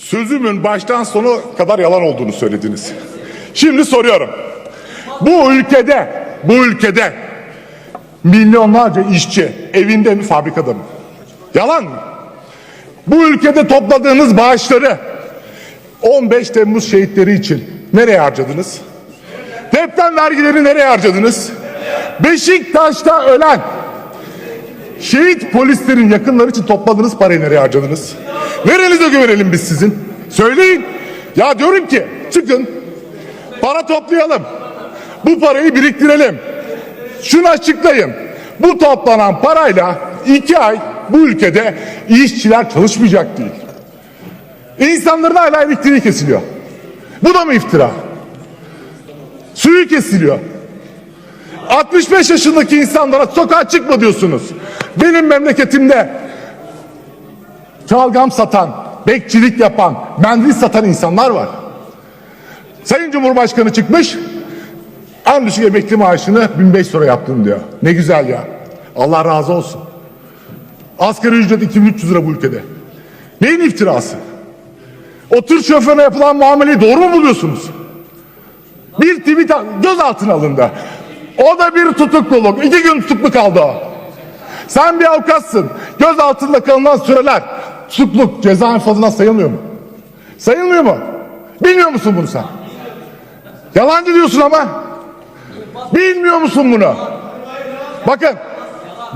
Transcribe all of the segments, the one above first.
Sözümün baştan sona kadar yalan olduğunu söylediniz. Şimdi soruyorum. Bu ülkede, bu ülkede milyonlarca işçi evinde mi fabrikada mı? Yalan mı? Bu ülkede topladığınız bağışları 15 Temmuz şehitleri için nereye harcadınız? Deprem vergileri nereye harcadınız? Beşiktaş'ta ölen şehit polislerin yakınları için topladığınız parayı nereye harcadınız? Nerenize güvenelim biz sizin? Söyleyin. Ya diyorum ki çıkın para toplayalım. Bu parayı biriktirelim. Şunu açıklayın. Bu toplanan parayla iki ay bu ülkede işçiler çalışmayacak değil. İnsanların hala elektriği kesiliyor. Bu da mı iftira? Suyu kesiliyor. 65 yaşındaki insanlara sokağa çıkma diyorsunuz. Benim memleketimde çalgam satan, bekçilik yapan, mendil satan insanlar var. Sayın Cumhurbaşkanı çıkmış, en düşük emekli maaşını 1500 lira yaptım diyor. Ne güzel ya. Allah razı olsun. Asgari ücret 2300 lira bu ülkede. Neyin iftirası? O tır şoförüne yapılan muameleyi doğru mu buluyorsunuz? Bir tweet gözaltına alındı. O da bir tutukluluk. İki gün tutuklu kaldı o. Sen bir avukatsın. Göz altında kalınan süreler tutukluk ceza infazından sayılmıyor mu? Sayılmıyor mu? Bilmiyor musun bunu sen? Yalancı diyorsun ama. Bilmiyor musun bunu? Bakın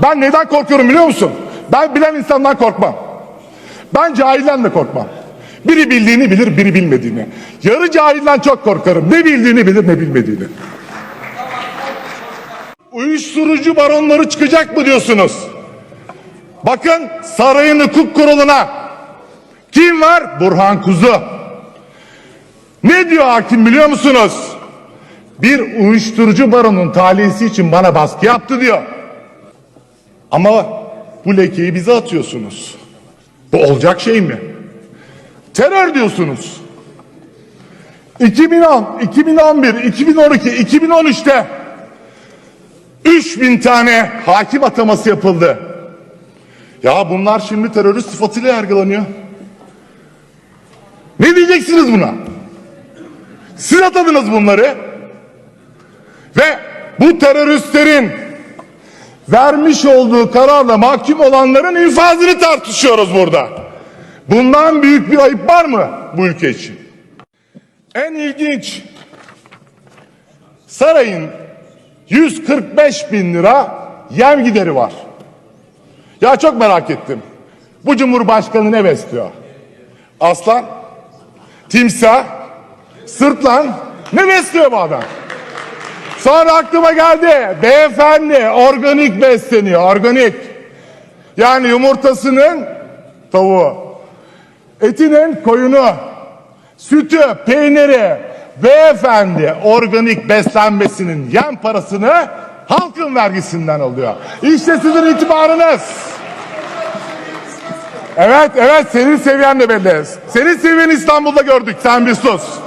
ben neden korkuyorum biliyor musun? Ben bilen insandan korkmam. Ben cahilden de korkmam. Biri bildiğini bilir, biri bilmediğini. Yarı cahilden çok korkarım. Ne bildiğini bilir, ne bilmediğini. Uyuşturucu baronları çıkacak mı diyorsunuz? Bakın sarayın hukuk kuruluna kim var? Burhan Kuzu. Ne diyor hakim biliyor musunuz? Bir uyuşturucu baronun talihisi için bana baskı yaptı diyor. Ama bu lekeyi bize atıyorsunuz. Bu olacak şey mi? Terör diyorsunuz. 2010, 2011, 2012, 2013'te 3000 tane hakim ataması yapıldı. Ya bunlar şimdi terörist sıfatıyla yargılanıyor. Ne diyeceksiniz buna? Siz atadınız bunları. Ve bu teröristlerin vermiş olduğu kararla mahkum olanların infazını tartışıyoruz burada. Bundan büyük bir ayıp var mı bu ülke için? En ilginç sarayın 145 bin lira yem gideri var. Ya çok merak ettim. Bu cumhurbaşkanı ne besliyor? Aslan, timsah, sırtlan ne besliyor bu adam? Sonra aklıma geldi. Beyefendi organik besleniyor. Organik. Yani yumurtasının tavuğu. Etinin koyunu. Sütü, peyniri. Beyefendi organik beslenmesinin yem parasını halkın vergisinden alıyor. İşte sizin itibarınız. Evet, evet senin seviyen de belli. Senin seviyeni İstanbul'da gördük. Sen bir sus.